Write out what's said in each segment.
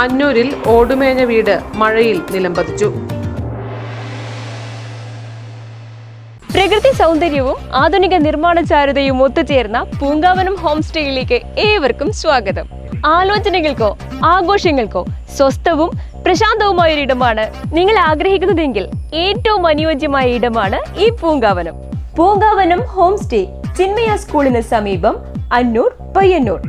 അന്നൂരിൽ ഓടുമേഞ്ഞ വീട് മഴയിൽ നിലംപതിച്ചു. പ്രകൃതി സൗന്ദര്യവും ആധുനിക നിർമ്മാണ ചാരുതയും ഒത്തുചേർന്ന പൂങ്കാവനം ഹോം സ്റ്റേയിലേക്ക് ഏവർക്കും സ്വാഗതം. ആലോചനകൾക്കോ ആഘോഷങ്ങൾക്കോ സ്വസ്ഥവും പ്രശാന്തവുമായ ഒരു ഇടമാണ് നിങ്ങൾ ആഗ്രഹിക്കുന്നതെങ്കിൽ ഏറ്റവും അനുയോജ്യമായ ഇടമാണ് ഈ പൂങ്കാവനം. പൂങ്കാവനം ഹോം സ്റ്റേ ചിന്മയ സ്കൂളിന് സമീപം അന്നൂർ പയ്യന്നൂർ.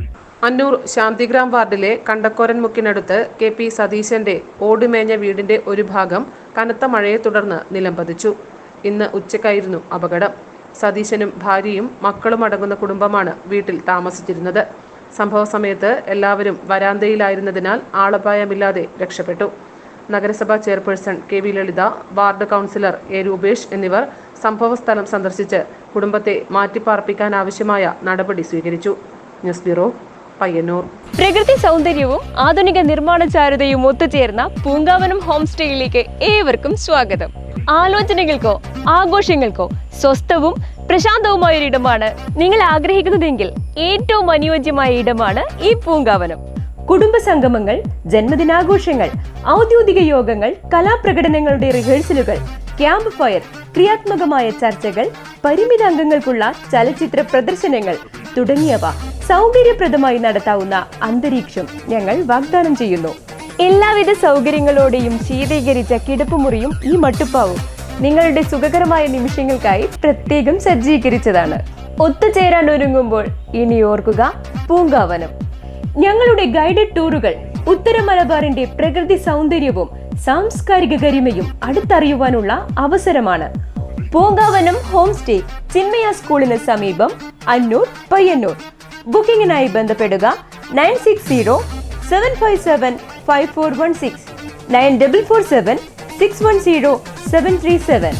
അന്നൂർ ശാന്തിഗ്രാം വാർഡിലെ കണ്ടക്കോരൻ മുക്കിനടുത്ത് കെ പി സതീശന്റെ ഓടുമേഞ്ഞ വീടിന്റെ ഒരു ഭാഗം കനത്ത മഴയെ തുടർന്ന് നിലംപതിച്ചു ഇന്ന് ഉച്ചക്കായിരുന്നു അപകടം. സതീശനും ഭാര്യയും മക്കളും അടങ്ങുന്ന കുടുംബമാണ് വീട്ടിൽ താമസിച്ചിരുന്നത്. സംഭവ സമയത്ത് എല്ലാവരും വരാന്തയിലായിരുന്നതിനാൽ ആളപായമില്ലാതെ രക്ഷപ്പെട്ടു. നഗരസഭാ chairperson K V Lalitha ward councillor A Rupesh എന്നിവർ സംഭവസ്ഥലം സന്ദർശിച്ച് കുടുംബത്തെ മാറ്റിപ്പാർപ്പിക്കാനാവശ്യമായ നടപടി സ്വീകരിച്ചു. News bureau Payyanur. പ്രകൃതി സൗന്ദര്യവും ആധുനിക നിർമ്മാണ ചാരുതയും ഒത്തുചേർന്ന പൂങ്കാവനം ഹോം സ്റ്റേയിലേക്ക് ഏവർക്കും സ്വാഗതം. ആലോചനകൾക്കോ ആഘോഷങ്ങൾക്കോ സ്വസ്ഥവും പ്രശാന്തവുമായ ഒരു ഇടമാണ് നിങ്ങൾ ആഗ്രഹിക്കുന്നതെങ്കിൽ ഏറ്റവും അനുയോജ്യമായ ഇടമാണ് ഈ പൂങ്കാവനം. കുടുംബ സംഗമങ്ങൾ ജന്മദിനാഘോഷങ്ങൾ ഔദ്യോഗിക യോഗങ്ങൾ കലാപ്രകടനങ്ങളുടെ റിഹേഴ്സലുകൾ ക്യാമ്പ് ഫയർ ക്രിയാത്മകമായ ചർച്ചകൾ പരിമിത അംഗങ്ങൾക്കുള്ള ചലച്ചിത്ര പ്രദർശനങ്ങൾ തുടങ്ങിയവ സൗകര്യപ്രദമായി നടത്താവുന്ന അന്തരീക്ഷം ഞങ്ങൾ വാഗ്ദാനം ചെയ്യുന്നു. എല്ലാവിധ സൗകര്യങ്ങളോടെയും ശീതീകരിച്ച കിടപ്പുമുറിയും ഈ മട്ടുപ്പാവും നിങ്ങളുടെ സുഖകരമായ നിമിഷങ്ങൾക്കായി പ്രത്യേകം സജ്ജീകരിച്ചതാണ്. ഒത്തുചേരാൻ ഒരുങ്ങുമ്പോൾ ഇനി ഓർക്കുക പൂങ്കാവനം. ഞങ്ങളുടെ ഗൈഡഡ് ടൂറുകൾ ഉത്തര മലബാറിന്റെ പ്രകൃതി സൗന്ദര്യവും സാംസ്കാരിക ഗരിമയും അടുത്തറിയുവാനുള്ള അവസരമാണ്. പൂങ്കാവനം ഹോം സ്റ്റേ ചിന്മയ സ്കൂളിന് സമീപം അന്നൂർ പയ്യന്നൂർ. ബുക്കിംഗിനായി ബന്ധപ്പെടുക nine six zero seven five seven five four one six nine double four seven six one zero seven three seven.